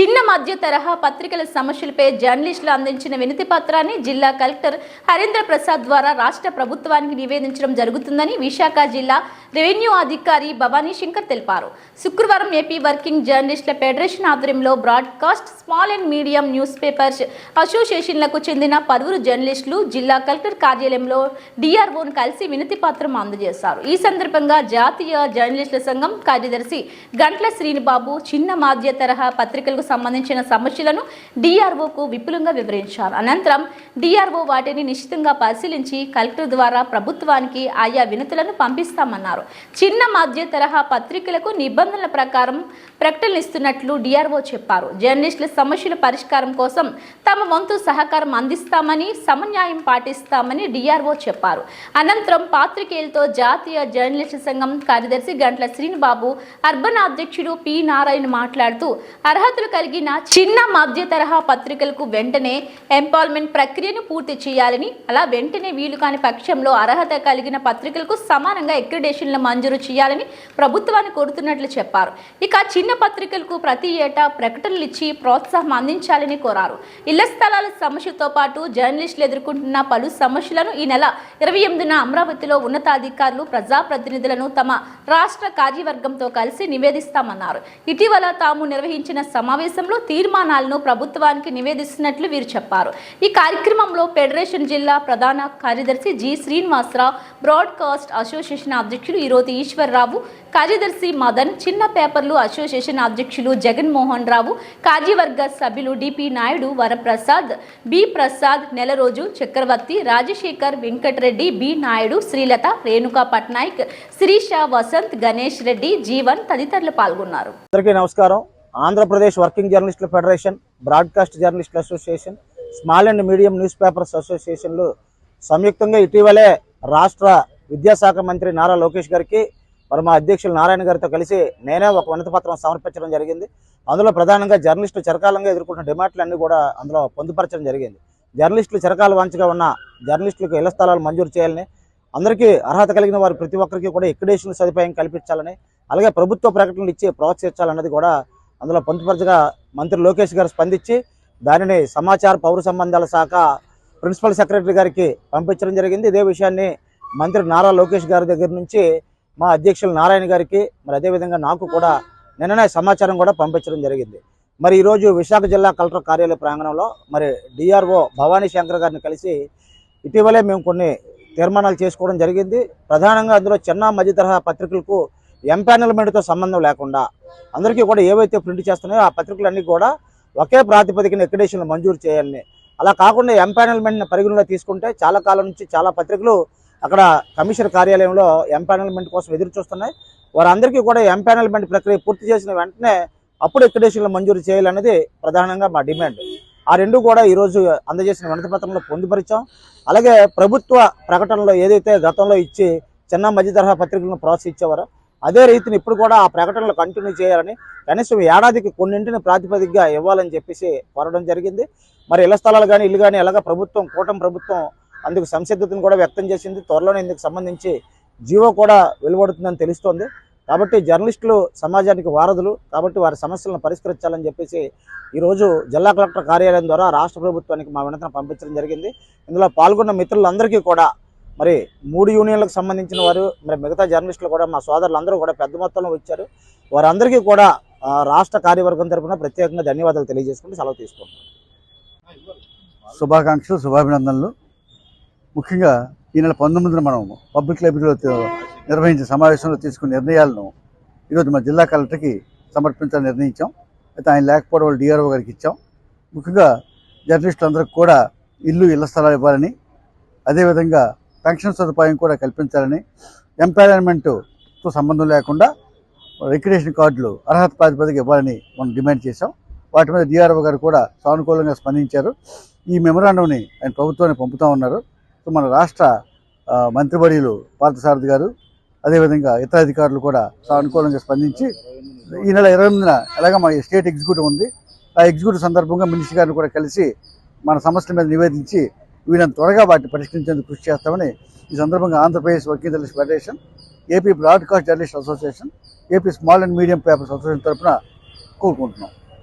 చిన్న మధ్య తరహా పత్రికల సమస్యలపై జర్నలిస్టులు అందించిన వినతి పత్రాన్ని జిల్లా కలెక్టర్ హరేంద్ర ప్రసాద్ ద్వారా రాష్ట్ర ప్రభుత్వానికి నివేదించడం జరుగుతుందని విశాఖ జిల్లా రెవెన్యూ అధికారి భవానీ శంకర్ తెలిపారు. శుక్రవారం ఏపీ వర్కింగ్ జర్నలిస్టుల ఫెడరేషన్ ఆధ్వర్యంలో broadcast small and medium news papers అసోసియేషన్లకు చెందిన పలువురు జర్నలిస్టులు జిల్లా కలెక్టర్ కార్యాలయంలో డిఆర్ఓను కలిసి వినతి పత్రం అందజేశారు. ఈ సందర్భంగా జాతీయ జర్నలిస్టుల సంఘం కార్యదర్శి గంట్ల శ్రీనిబాబు చిన్న మాధ్య తరహా పత్రికలకు సంబంధించిన సమస్యలను డిఆర్ఓకు విపులంగా వివరించారు. అనంతరం డిఆర్ఓ వాటిని నిశ్చితంగా పరిశీలించి కలెక్టర్ ద్వారా ప్రభుత్వానికి ఆయా వినతులను పంపిస్తామన్నారు. చిన్న మధ్య తరహా పత్రికలకు నిబంధనల ప్రకారం ప్రకటనలు ఇస్తున్నట్లు డిఆర్ఓ చెప్పారు. జర్నలిస్టుల సమస్యల పరిష్కారం కోసం తమ వంతు సహకారం అందిస్తామని సమన్యాయం పాటిస్తామని డిఆర్ఓ చెప్పారు. అనంతరం పాత్రికేయులతో జాతీయ జర్నలిస్టు సంఘం కార్యదర్శి గంట్ల శ్రీనిబాబు అర్బన్ అధ్యక్షుడు పి నారాయణ మాట్లాడుతూ అర్హతలు కలిగిన చిన్న మధ్య తరహా పత్రికలకు వెంటనే ఎంపాల్మెంట్ ప్రక్రియను పూర్తి చేయాలని అలా వెంటనే వీలు కాని పక్షంలో అర్హత కలిగిన పత్రికలకు సమానంగా ఎక్రిడేషన్ల మంజూరు చేయాలని ప్రభుత్వాన్ని కోరుతున్నట్లు చెప్పారు. ఇక చిన్న పత్రికలకు ప్రతి ఏటా ప్రకటనలు ఇచ్చి ప్రోత్సాహం అందించాలని కోరారు. ఇళ్ళ స్థలాల సమస్యతో పాటు జర్నలిస్టులు ఎదుర్కొంటున్న పలు సమస్యలను ఈ నెల ఇరవై ఎనిమిదిన అమరావతిలో ఉన్నతాధికారులు ప్రజాప్రతినిధులను తమ రాష్ట్ర కార్యవర్గంతో కలిసి నివేదిస్తామన్నారు. ఇటీవల తాము నిర్వహించిన సమావేశంలో తీర్మానాలను ప్రభుత్వానికి నివేదిస్తున్నట్లు వీరు చెప్పారు. ఈ కార్యక్రమంలో ఫెడరేషన్ జిల్లా ప్రధాన కార్యదర్శి జి శ్రీనివాసరావు బ్రాడ్కాస్ట్ అసోసియేషన్ అధ్యక్షులు ఈరోజు ఈశ్వర్రావు కార్యదర్శి మదన్ చిన్న పేపర్లు అసోసియేషన్ అధ్యక్షులు జగన్మోహన్ రావు కార్యవర్గ సభ్యులు డిపి నాయుడు వరప్రసాద్ బి ప్రసాద్ నెలరోజు చక్రవర్తి రాజశేఖర్ వెంకటరెడ్డి బి నాయుడు శ్రీలత రేణుకా పట్నాయక్ శిరీష వసంత్ గణేష్ రెడ్డి జీవన్ తదితరులు పాల్గొన్నారు. అందరికీ నమస్కారం. ఆంధ్రప్రదేశ్ వర్కింగ్ జర్నలిస్టుల ఫెడరేషన్ బ్రాడ్కాస్ట్ జర్నలిస్టుల association small and medium news papers అసోసియేషన్లు సంయుక్తంగా ఇటీవలే రాష్ట్ర విద్యాశాఖ మంత్రి నారా లోకేష్ గారికి మరి మా అధ్యక్షులు నారాయణ గారితో కలిసి నేనే ఒక వినతి పత్రం సమర్పించడం జరిగింది. అందులో ప్రధానంగా జర్నలిస్టులు చరకాలంగా ఎదుర్కొంటున్న డిమాండ్లు అన్నీ కూడా అందులో పొందుపరచడం జరిగింది. జర్నలిస్టులు చరకాల వాంచగా ఉన్న జర్నలిస్టులకు ఇళ్ళ స్థలాలు మంజూరు చేయాలని అందరికీ అర్హత కలిగిన వారు ప్రతి ఒక్కరికి కూడా ఎక్కడేషన్ సదుపాయం కల్పించాలని అలాగే ప్రభుత్వ ప్రకటనలు ఇచ్చి ప్రోత్సహించాలన్నది కూడా అందులో పొందుపరచగా మంత్రి లోకేష్ గారు స్పందించి దానిని సమాచార పౌర సంబంధాల శాఖ ప్రిన్సిపల్ సెక్రటరీ గారికి పంపించడం జరిగింది. ఇదే విషయాన్ని మంత్రి నారా లోకేష్ గారి దగ్గర నుంచి మా అధ్యక్షులు నారాయణ గారికి మరి అదేవిధంగా నాకు కూడా నిన్ననే సమాచారం కూడా పంపించడం జరిగింది. మరి ఈరోజు విశాఖ జిల్లా కలెక్టర్ కార్యాలయ ప్రాంగణంలో మరి డిఆర్ఓ భవానీ శంకర్ గారిని కలిసి ఇటీవలే మేము కొన్ని తీర్మానాలు చేసుకోవడం జరిగింది. ప్రధానంగా అందులో చిన్న మధ్య తరహా పత్రికలకు ఎంపానల్మెంట్తో సంబంధం లేకుండా అందరికీ కూడా ఏవైతే ప్రింట్ చేస్తున్నాయో ఆ పత్రికలన్నీ కూడా ఒకే ప్రాతిపదికన ఎక్కడేషన్లు మంజూరు చేయాలని. అలా కాకుండా ఎంపానల్మెంట్ని పరిగణలో తీసుకుంటే చాలా కాలం నుంచి చాలా పత్రికలు అక్కడ కమిషనర్ కార్యాలయంలో ఎంపానల్మెంట్ కోసం ఎదురు చూస్తున్నాయి. వారందరికీ కూడా ఎంపానల్మెంట్ ప్రక్రియ పూర్తి చేసిన వెంటనే అప్పుడు ఎక్కడేషన్లు మంజూరు చేయాలన్నది ప్రధానంగా మా డిమాండ్. ఆ రెండు కూడా ఈరోజు అందజేసిన వినతి పత్రంలో పొందుపరిచాం. అలాగే ప్రభుత్వ ప్రకటనలో ఏదైతే గతంలో ఇచ్చి చిన్న మధ్య తరహా పత్రికలను ప్రోత్సహించేవారో అదే రీతిని ఇప్పుడు కూడా ఆ ప్రకటనలు కంటిన్యూ చేయాలని కనీసం ఏడాదికి కొన్నింటిని ప్రాతిపదికగా ఇవ్వాలని చెప్పేసి కోరడం జరిగింది. మరి ఇళ్ళ స్థలాలు కానీ ఇల్లు కానీ ఎలాగ ప్రభుత్వం కూటమి ప్రభుత్వం అందుకు సంసిద్ధతను కూడా వ్యక్తం చేసింది. త్వరలోనే ఇందుకు సంబంధించి జీవో కూడా వెలువడుతుందని తెలుస్తోంది. కాబట్టి జర్నలిస్టులు సమాజానికి వారధులు కాబట్టి వారి సమస్యలను పరిష్కరించాలని చెప్పేసి ఈరోజు జిల్లా కలెక్టర్ కార్యాలయం ద్వారా రాష్ట్ర ప్రభుత్వానికి మా వినతిని పంపించడం జరిగింది. ఇందులో పాల్గొన్న మిత్రులందరికీ కూడా మరి మూడు యూనియన్లకు సంబంధించిన వారు మరి మిగతా జర్నలిస్టులు కూడా మా సోదరులందరూ కూడా పెద్ద మొత్తంలో వచ్చారు. వారందరికీ కూడా రాష్ట్ర కార్యవర్గం తరఫున ప్రత్యేకంగా ధన్యవాదాలు తెలియజేసుకుంటూ సెలవు తీసుకుంటాం శుభాకాంక్షలు శుభాభినందనలు. ముఖ్యంగా ఈ నెల పంతొమ్మిదిన మనం పబ్లిక్ లైబ్రరీలో నిర్వహించిన సమావేశంలో తీసుకున్న నిర్ణయాలను ఈరోజు మా జిల్లా కలెక్టర్కి సమర్పించాలని నిర్ణయించాం. అయితే ఆయన లేకపోవడం వల్ల డిఆర్ఓ గారికి ఇచ్చాం. ముఖ్యంగా జర్నలిస్టులందరికీ కూడా ఇల్లు ఇళ్ళ స్థలాలు ఇవ్వాలని అదేవిధంగా పెన్షన్ సదుపాయం కూడా కల్పించాలని ఎంపానల్మెంట్తో సంబంధం లేకుండా రిక్రియేషన్ కార్డులు అర్హత ప్రాతిపదిక ఇవ్వాలని మనం డిమాండ్ చేశాం. వాటి మీద డిఆర్ఓ గారు కూడా సానుకూలంగా స్పందించారు. ఈ మెమరాండంని ఆయన ప్రభుత్వాన్ని పంపుతా ఉన్నారు. సో మన రాష్ట్ర ఆ, మంత్రివర్యులు పార్థసారథి గారు అదేవిధంగా ఇతర అధికారులు కూడా సానుకూలంగా స్పందించి ఈ నెల ఇరవై ఎనిమిదిన ఎలాగ మా స్టేట్ ఎగ్జిక్యూటివ్ ఉంది ఆ ఎగ్జిక్యూటివ్ సందర్భంగా మినిస్టర్ గారిని కూడా కలిసి మన సమస్యల మీద నివేదించి వీళ్ళని త్వరగా వాటిని పరిష్కరించేందుకు కృషి చేస్తామని ఈ సందర్భంగా Andhra Pradesh working journalist federation AP broadcast journalist association AP small and medium papers association తరఫున కోరుకుంటున్నాం.